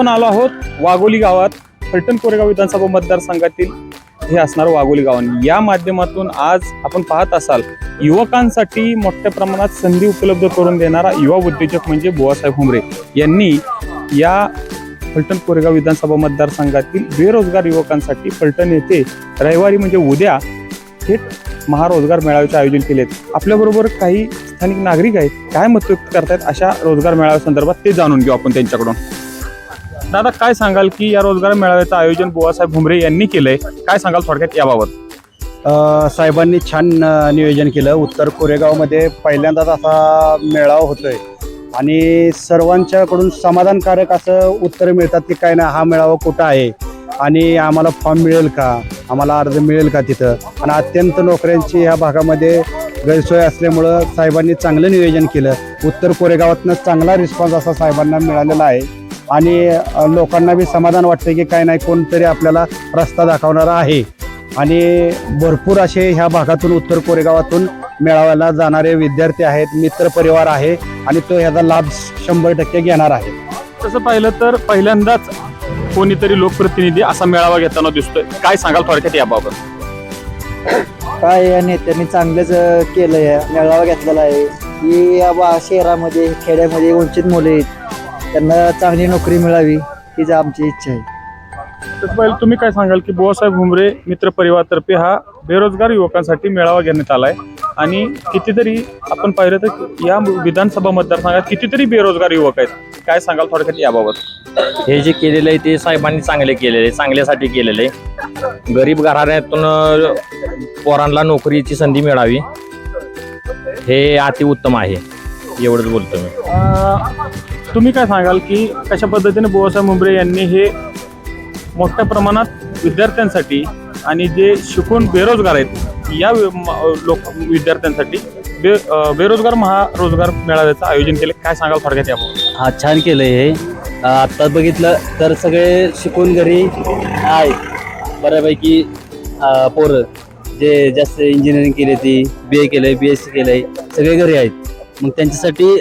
आपण आलो आहोत वाघोली गावात. फलटण कोरेगाव विधानसभा मतदारसंघातील हे असणार वाघोली गाव. या माध्यमातून आज आपण पाहत असाल युवकांसाठी मोठ्या प्रमाणात संधी उपलब्ध करून देणारा युवा उद्योजक म्हणजे बुवासाहेब हुमरे यांनी या फलटण कोरेगाव विधानसभा मतदारसंघातील बेरोजगार युवकांसाठी फलटण येथे रविवारी म्हणजे उद्या थेट महारोजगार मेळाव्याचे आयोजन केले आहेत. आपल्याबरोबर काही स्थानिक नागरिक आहेत काय मत व्यक्त करतायत अशा रोजगार मेळाव्या संदर्भात ते जाणून घेऊ आपण त्यांच्याकडून. दादा काय सांगाल की या रोजगार मेळाव्याचं आयोजन बुवासाहेब भुमरे यांनी केलंय? काय सांगाल थोडक्यात याबाबत? साहेबांनी छान नियोजन केलं. उत्तर कोरेगावमध्ये पहिल्यांदाच असा मेळावा होतोय. आणि सर्वांच्याकडून समाधानकारक असं उत्तर मिळतात की काय ना हा मेळावा कुठं आहे? आणि आम्हाला फॉर्म मिळेल का? आम्हाला अर्ज मिळेल का तिथं? आणि अत्यंत नोकऱ्यांची ह्या भागामध्ये गैरसोय असल्यामुळं साहेबांनी चांगलं नियोजन केलं. उत्तर कोरेगावातनं चांगला रिस्पॉन्स असा साहेबांना मिळालेला आहे. आणि लोकांना बी समाधान वाटतं की काय नाही कोणतरी आपल्याला रस्ता दाखवणारा आहे. आणि भरपूर असे ह्या भागातून उत्तर कोरेगावातून मेळाव्याला जाणारे विद्यार्थी आहेत मित्र परिवार आहे आणि तो ह्याचा लाभ शंभर टक्के घेणार आहे. तसं पाहिलं तर पहिल्यांदाच कोणीतरी लोकप्रतिनिधी असा मेळावा घेताना दिसतोय. काय सांगाल थोडक्यात याबाबत? काय या नेत्यांनी चांगलंच अं, केलंय मेळावा घेतलेला आहे. की या बा शहरामध्ये खेड्यामध्ये वंचित मुले आहेत. त्यांना चांगली नोकरी मिळावी हीच आमची इच्छा आहे. तसं पाहिलं तुम्ही काय सांगाल की बुवासाहेब भुमरे मित्र परिवारतर्फे हा बेरोजगार युवकांसाठी मेळावा घेण्यात आलाय आणि कितीतरी आपण पाहिलं तर या विधानसभा मतदारसंघात कितीतरी बेरोजगार युवक आहेत. काय सांगाल थोडक्यात याबाबत? हे जे केलेलं आहे ते साहेबांनी चांगले केलेले आहे चांगल्यासाठी केलेलं आहे. गरीब घराण्यातून पोरांना नोकरीची संधी मिळावी. हे अतिउत्तम आहे एवढंच बोलतो मी. तुम्ही काय सांगाल की कशा पद्धतीने बुवासाहेब मुंबरे यांनी हे मोठ्या प्रमाणात विद्यार्थ्यांसाठी आणि जे शिकून बेरोजगार आहेत या लोक विद्यार्थ्यांसाठी बे बेरोजगार महारोजगार मेळाव्याचं आयोजन केलं. काय सांगाल थोडक्यात याबाबत? हा छान केलं हे. आत्ता बघितलं तर सगळे शिकून घरी आहेत. बऱ्यापैकी पोरं जे जास्त इंजिनिअरिंग केली ती बी ए केलंय बी एस सी केलंय सगळे घरी आहेत. मग त्यांच्यासाठी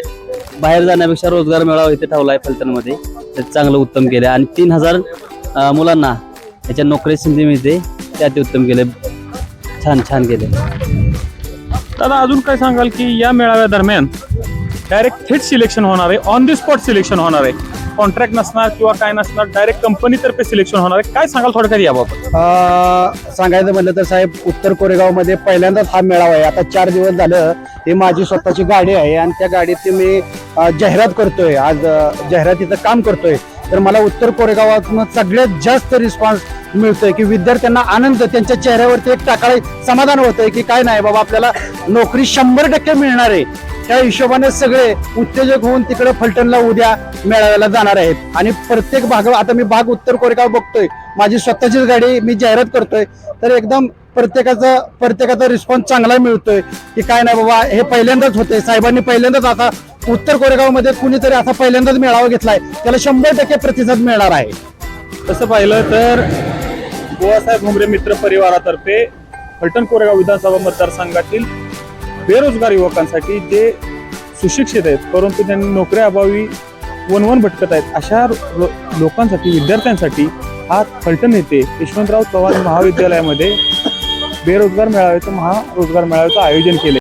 बाहेर जाण्यापेक्षा रोजगार मेळावा इथे ठेवला आहे फलटणमध्ये. तर चांगलं उत्तम केलं. आणि तीन हजार मुलांना याच्या नोकरी संधी मिळते. ते अति उत्तम केलं. छान छान केलं. दादा अजून काय सांगाल की या मेळाव्या दरम्यान डायरेक्ट थेट सिलेक्शन होणार आहे. ऑन द स्पॉट सिलेक्शन होणार आहे. कॉन्ट्रॅक्ट नसणार किंवा काय नसणार डायरेक्ट कंपनीतर्फे सिलेक्शन होणार आहे. काय सांगाल थोडक्यात याबाबत? अ, सांगायचं म्हटलं तर साहेब उत्तर कोरेगावमध्ये पहिल्यांदाच हा मेळावा आहे. आता चार दिवस झालं ही माझी स्वतःची गाडी आहे आणि त्या गाडीत मी जाहिरात करतोय. आज जाहिरातीचं काम करतोय. तर मला उत्तर कोरेगावातून सगळ्यात जास्त रिस्पॉन्स मिळतोय की विद्यार्थ्यांना आनंद त्यांच्या चेहऱ्यावरती एक टाकाळे समाधान होतंय की काय नाही बाबा आपल्याला नोकरी शंभर टक्के मिळणार आहे. त्या हिशोबाने सगळे उत्तेजक होऊन तिकडे फलटणला उद्या मेळाव्याला जाणार आहेत. आणि प्रत्येक भाग आता मी भाग उत्तर कोरेगाव बघतोय. माझी स्वतःचीच गाडी मी जाहिरात करतोय तर एकदम प्रत्येकाचा प्रत्येकाचा रिस्पॉन्स चांगला मिळतोय की काय नाही बाबा हे पहिल्यांदाच होते. साहेबांनी पहिल्यांदाच आता उत्तर कोरेगावमध्ये कुणीतरी असा पहिल्यांदाच मेळावा घेतलाय त्याला शंभर टक्के प्रतिसाद मिळणार आहे. तसं पाहिलं तर गोवासाहेब भुमरे मित्र परिवारातर्फे फलटण कोरेगाव विधानसभा मतदारसंघातील बेरोजगार युवकांसाठी जे सुशिक्षित आहेत परंतु त्यांनी नोकऱ्या अभावी वनवन भटकत आहेत अशा लोकांसाठी विद्यार्थ्यांसाठी हा फलटण येथे यशवंतराव चव्हाण महाविद्यालयामध्ये बेरोजगार मेळाव्याचं महारोजगार मेळाव्याचं आयोजन केले.